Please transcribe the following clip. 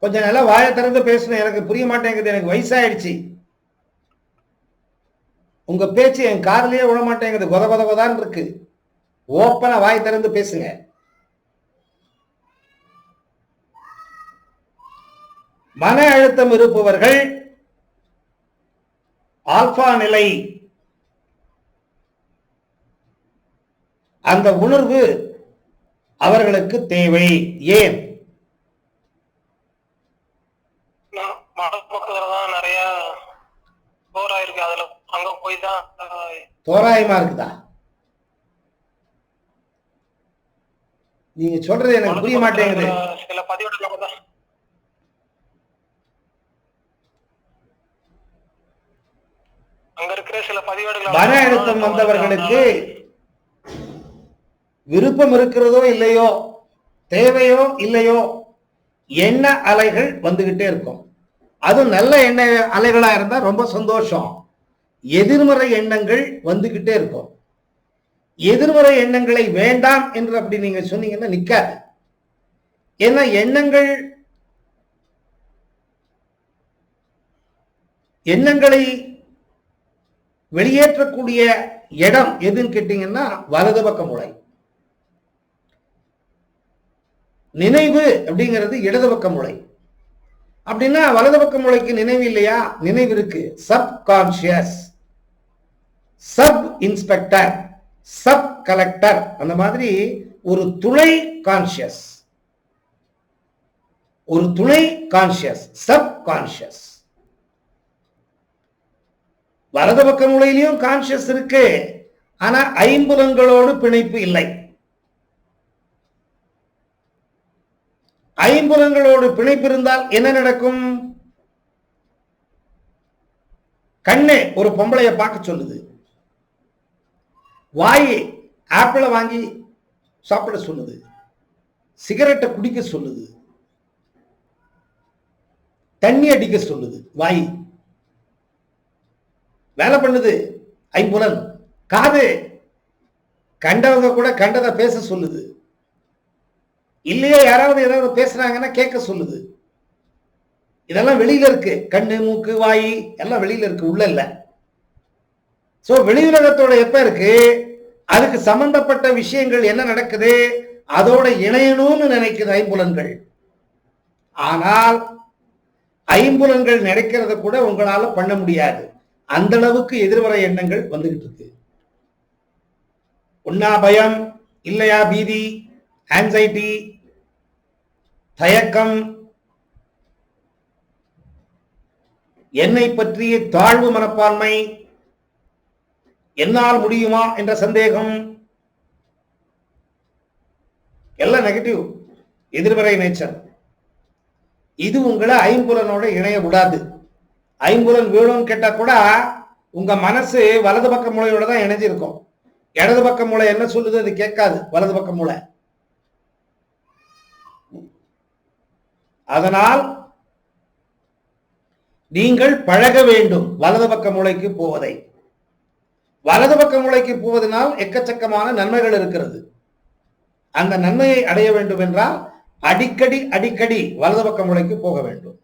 கொஞ்சம் நல்லா வாயை திறந்து பேசணும் எனக்கு புரிய மாட்டேங்குது. எனக்கு வயசாயிடுச்சு. உங்க பேச்சு என் கார்லயே விட மாட்டேங்குது. கொத கொத கொதான் இருக்கு. ஓப்பனா வாய் திறந்து பேசுங்க. மன அழுத்தம் இருப்பவர்கள் ஆல்பா நிலை. அந்த உணர்வு அவர்களுக்கு தேவை. ஏன்? போர் ஆயிருக்கு. அதுல அங்க போய் தான் தோராயமா இருக்குதா? நீங்க சொல்றது எனக்கு புரிய மாட்டேங்குது. சில பதிவேடுகளை தான் அங்க இருக்கிற சில பதிவேடுகளை மன அழுத்தம் வந்தவர்களுக்கு விருப்பம் இருக்கிறதோ இல்லையோ தேவையோ இல்லையோ எண்ண அலைகள் வந்துகிட்டே இருக்கும். அது நல்ல எண்ண அலைகளாக இருந்தால் ரொம்ப சந்தோஷம். எதிர்மறை எண்ணங்கள் வந்துக்கிட்டே இருக்கும். எதிர்மறை எண்ணங்களை வேண்டாம் என்று அப்படி நீங்க சொன்னீங்கன்னா நிக்காது. ஏன்னா எண்ணங்கள் எண்ணங்களை வெளியேற்றக்கூடிய இடம் எதுன்னு கேட்டீங்கன்னா வலது பக்க மூளை நினைவு அப்படிங்கிறது இடது பக்க மூளை அப்படின்னா வலது பக்க மூளைக்கு நினைவு இல்லையா? நினைவு இருக்கு. Subconscious sub inspector sub collector அந்த மாதிரி ஒரு துணை கான்சியஸ் ஒரு துணை கான்சியஸ் சப் கான்சியஸ் வலது பக்க மூலையிலையும் கான்சியஸ் இருக்கு. ஆனா ஐம்புலங்களோடு பிணைப்பு இல்லை. ஐம்புலன்களோடு பிணைப்பிருந்தால் என்ன நடக்கும்? கண்ணே ஒரு பொம்பளைய பார்க்க சொல்லுது. வாய் ஆப்பிளை வாங்கி சாப்பிட சொல்லுது. சிகரெட்டை குடிக்க சொல்லுது. தண்ணி அடிக்க சொல்லுது வாய். வேலை பண்ணுது ஐம்புலன் காது கண்டவங்க கூட கண்டதை பேச சொல்லுது. இல்லையா? யாராவது ஏதாவது பேசுறாங்கன்னா கேட்க சொல்லுது. இதெல்லாம் வெளியில இருக்கு. கண்ணு மூக்கு வாய் எல்லாம் வெளியில இருக்கு உள்ள இல்ல. சோ வெளியுலகத்தோட எப்ப இருக்கு? அதுக்கு சம்பந்தப்பட்ட விஷயங்கள் என்ன நடக்குது? அதோட இணையணும்னு நினைக்குது ஐம்புலன்கள். ஆனால் ஐம்புலன்கள் நினைக்கிறத கூட உங்களால பண்ண முடியாது. அந்த அளவுக்கு எதிர்வர எண்ணங்கள் வந்துகிட்டு இருக்கு. உண்ணா பயம் இல்லையா பீதி? ஆன்சைட்டி தயக்கம் என்னை பற்றிய தாழ்வு மனப்பான்மை என்னால் முடியுமா என்ற சந்தேகம் எல்லாம் நெகட்டிவ் எதிர்மறை நேச்சர் இது உங்களை ஐம்புலனோட இணைய விடாது. ஐம்புலன் வேணும்னு கேட்டா கூட உங்க மனசு வலது பக்க மூளையோட தான் இணைஞ்சிருக்கும். இடது பக்க மூளை என்ன சொல்லுது அது கேட்காது வலது பக்க மூளை. அதனால் நீங்கள் பழக வேண்டும். வலது பக்க மூளைக்கு போவதை. வலது பக்க மூளைக்கு போவதனால் எக்கச்சக்கமான நன்மைகள் இருக்கிறது. அந்த நன்மையை அடைய வேண்டும் என்றால் அடிக்கடி அடிக்கடி வலது பக்க மூளைக்கு போக வேண்டும்.